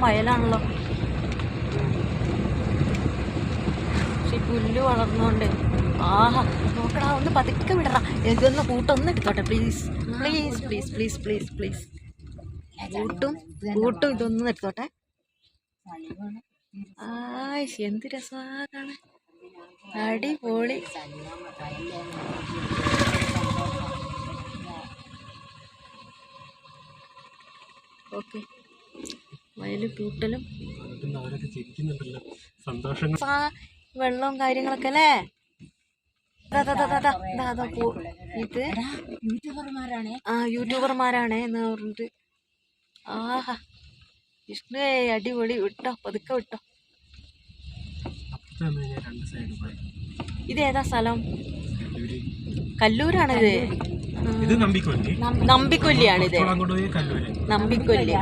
വയലാണല്ലോ പക്ഷെ പുല്ല് വളർന്നോണ്ട് ആഹാ നോക്കടാ ഒന്ന് പതുക്കെ വിടടാ എനിക്കൊന്ന് കൂട്ടൊന്ന് എടുത്തോട്ടെ please please please please please please കൂട്ടും കൂട്ടും ഇതൊന്നും എടുത്തോട്ടെ. എന്ത് രസമാണ് അടിപൊളി. ഓക്കെ. സന്തോഷം ആ വെള്ളവും കാര്യങ്ങളൊക്കെ അല്ലേ? ഇത് ആ യൂട്യൂബർമാരാണ് എന്ന് പറഞ്ഞിട്ട്. ആഹാ വിഷ്ണു അടിപൊളി. വിട്ടോ പതുക്കെ വിട്ടോ. ഇത് ഏതാ സ്ഥലം? കല്ലൂരാണിത്. കല്ലൂരാണ് ഇത് ഇത് നമ്പിക്കൊല്ലി നമ്പിക്കൊല്ലിയാണ് ഇത് നമ്പിക്കൊല്ലി.